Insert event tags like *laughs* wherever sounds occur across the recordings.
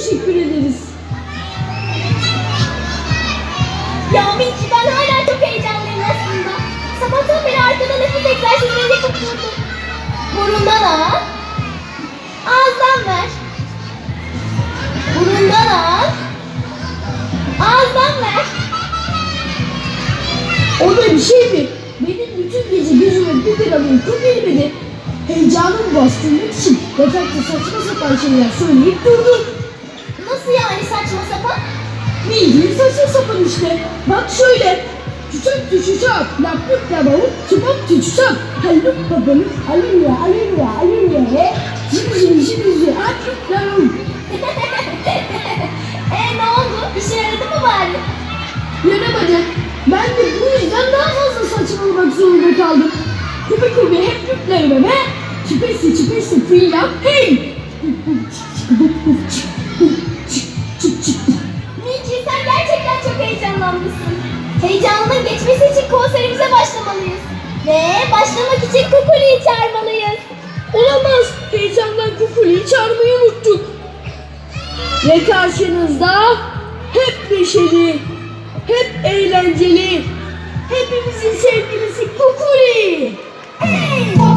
Teşekkür ederiz. Ya Minki ben hala çok heyecanlıyım aslında. Sabahtan beri arkada nefes egzersizleri yapıp durdum. Burundan al. Ağızdan ver. Burundan al. Ağızdan ver. O da bir şey mi? Benim bütün gece gözüme bir lira uyku girmedi. Heyecanımı bastırmak için yatakta saçma sapan şeyler söyleyip durdum. Nasıl yani saçma sapan? Bildiğin saçma sapan işte. Bak şöyle. Çiçek düşüşak, laplık lavavuk, çıbak düşüşak. Halluk babalık, alünya, alünya, alünya. Şimdi şimdi laplık *laughs* lavavuk. e ne oldu? İşe yaradı mı bari? Yaramadı. Ben de bu yüzden daha fazla saçmalamak zorunda kaldım. Kubi kubi hep yüklerime ve çipesi çipesi fıyla hey! Heyecanlanmışsın. Heyecanının geçmesi için konserimize başlamalıyız. Ve başlamak için Kukuli'yi çağırmalıyız. Olamaz. Heyecandan kukuliyi çağırmayı unuttuk. Ve karşınızda hep neşeli, hep eğlenceli, hepimizin sevgilisi Kukuli. Hey!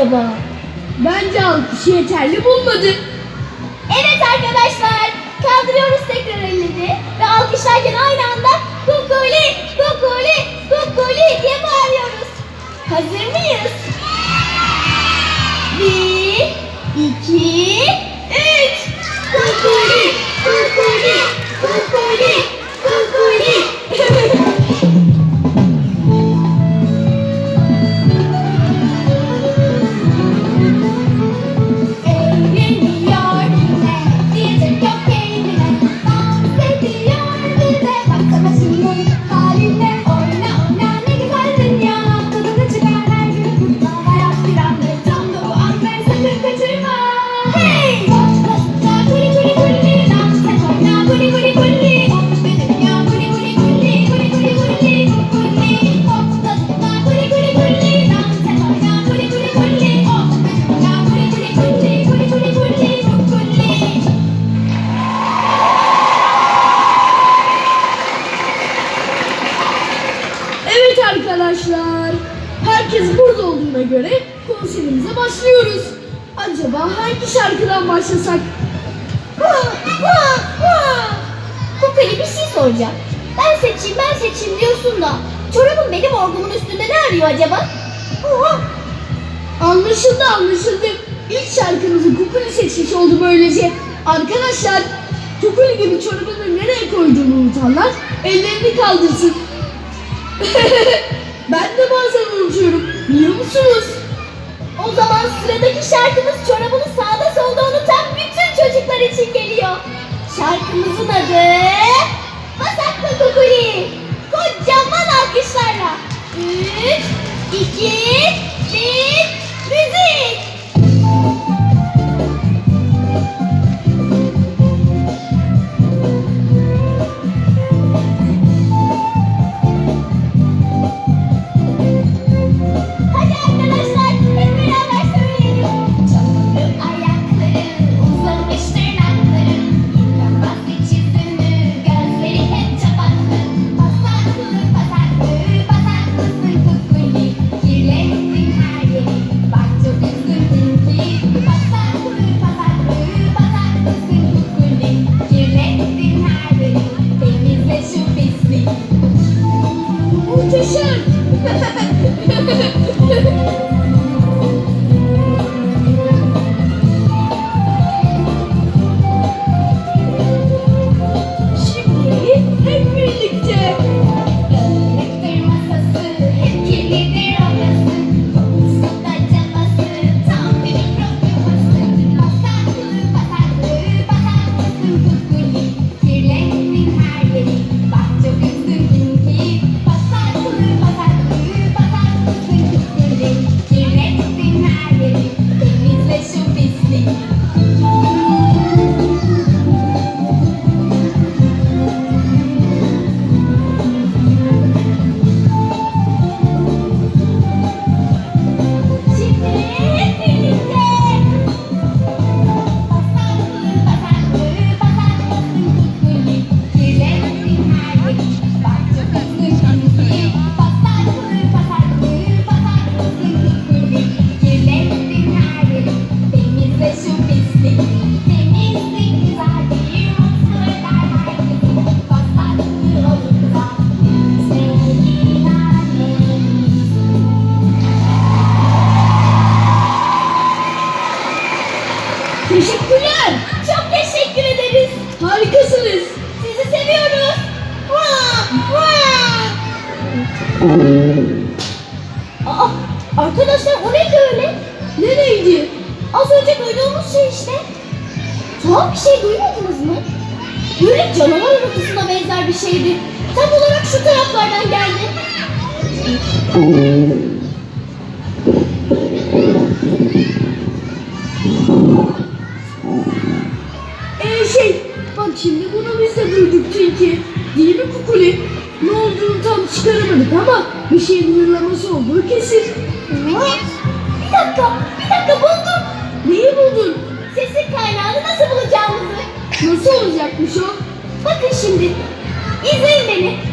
Acaba? Bence alkışı yeterli bulmadı. Başlıyoruz. Acaba hangi şarkıdan başlasak? Kukuli bir şey soracağım. Ben seçeyim ben seçeyim diyorsun da çorabın benim orgumun üstünde ne arıyor acaba? Anlaşıldı anlaşıldı. İlk şarkımızı Kukuli seçmiş oldu böylece. Arkadaşlar Kukuli gibi çorabını nereye koyduğunu unutanlar ellerini kaldırsın. *laughs* ben de bazen unutuyorum. Biliyor musunuz? O zaman sıradaki şarkımız çorabını sağda solda unutan bütün çocuklar için geliyor. Şarkımızın adı Basaklı Kukuli. Kocaman alkışlarla. 3, 2, 1, Aa, arkadaşlar o neydi öyle? Nereydi? Az önce duyduğumuz şey işte. Tuhaf bir şey duymadınız mı? Böyle canavar örtüsüne benzer bir şeydi. Tam olarak şu taraflardan geldi. Ama bir şeyin hırlaması olduğu kesin. Bir dakika, bir dakika buldum. Neyi buldun? Sesin kaynağını nasıl bulacağımızı. Nasıl olacakmış o? Bakın şimdi. İzleyin beni.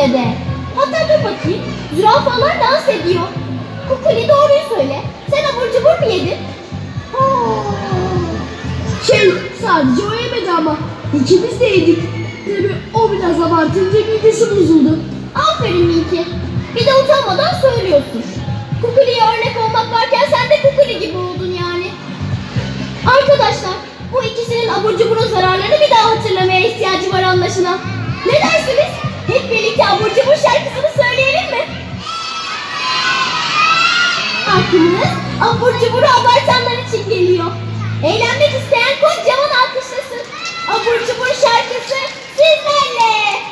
Midede. Hatta dur bakayım. Zürafalar dans ediyor. Kukuli doğruyu söyle. Sen abur cubur mu yedin? Şey, sadece o yemedi ama ikimiz de yedik. Tabii o biraz abartınca midesi bozuldu. Aferin Minki. Bir de utanmadan söylüyorsun. Kukuli'ye örnek olmak varken sen de Kukuli gibi oldun yani. Arkadaşlar bu ikisinin abur cuburun zararlarını bir daha hatırlamaya ihtiyacı var anlaşılan. Ne dersiniz? Hep birlikte abur cubur şarkısını söyleyelim mi? Aklınız abur cuburu abartanlar için geliyor. Eğlenmek isteyen kocaman alkışlasın. Abur cubur şarkısı sizlerle.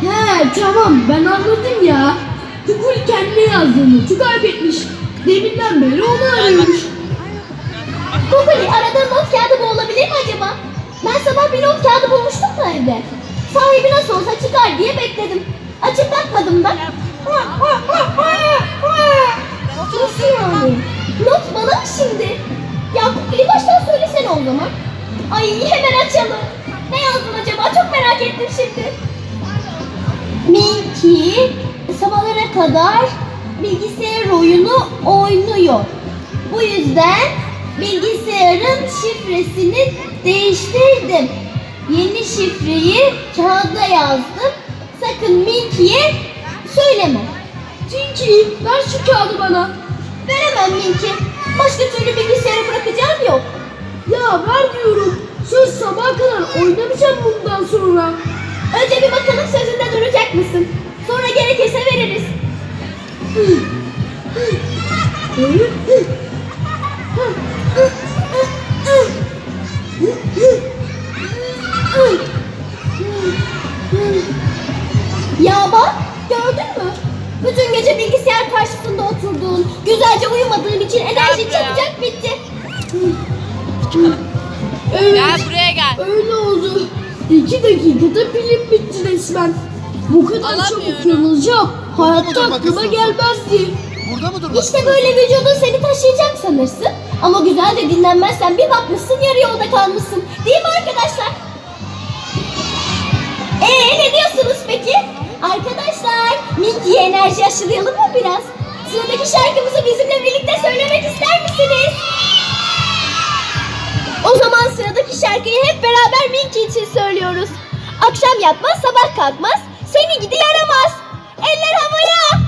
He tamam ben anladım ya. Kukuli kendine yazdığını notu kaybetmiş. Deminden beri onu arıyormuş. Kukuli aradığın not kağıdı bu olabilir mi acaba? Ben sabah bir not kağıdı bulmuştum da evde. Sahibi nasıl olsa çıkar diye bekledim. Açıp bakmadım da. Nasıl yani? Not bana şimdi? Ya Kukuli baştan söylesene o zaman. Ay hemen açalım. Ne yazdın acaba? Çok merak ettim şimdi. Minky sabahlara kadar bilgisayar oyunu oynuyor. Bu yüzden bilgisayarın şifresini değiştirdim. Yeni şifreyi kağıda yazdım. Sakın Minky'ye söyleme. Tinky ver şu kağıdı bana. Veremem Minky. Başka türlü bilgisayarı bırakacağım yok. Ya ver diyorum. Söz sabaha kadar oynamayacağım bundan sonra. Önce bir bakalım sözünde İki dakikada pilim bitti resmen. Bu kadar çabuk Alamıyorum. yanılacağım. Hayatta durmak aklıma gelmezdi. Burada mı durmak İşte böyle vücudun seni taşıyacak sanırsın. Ama güzel de dinlenmezsen bir bakmışsın yarı yolda kalmışsın. Değil mi arkadaşlar? Ee ne diyorsunuz peki? Arkadaşlar Minky'ye enerji aşılayalım mı biraz? Sıradaki şarkımızı bizimle birlikte söylemek ister misiniz? O zaman sıradaki şarkıyı hep beraber Minky için söylüyoruz. Akşam yatmaz sabah kalkmaz seni gidi yaramaz. Eller havaya.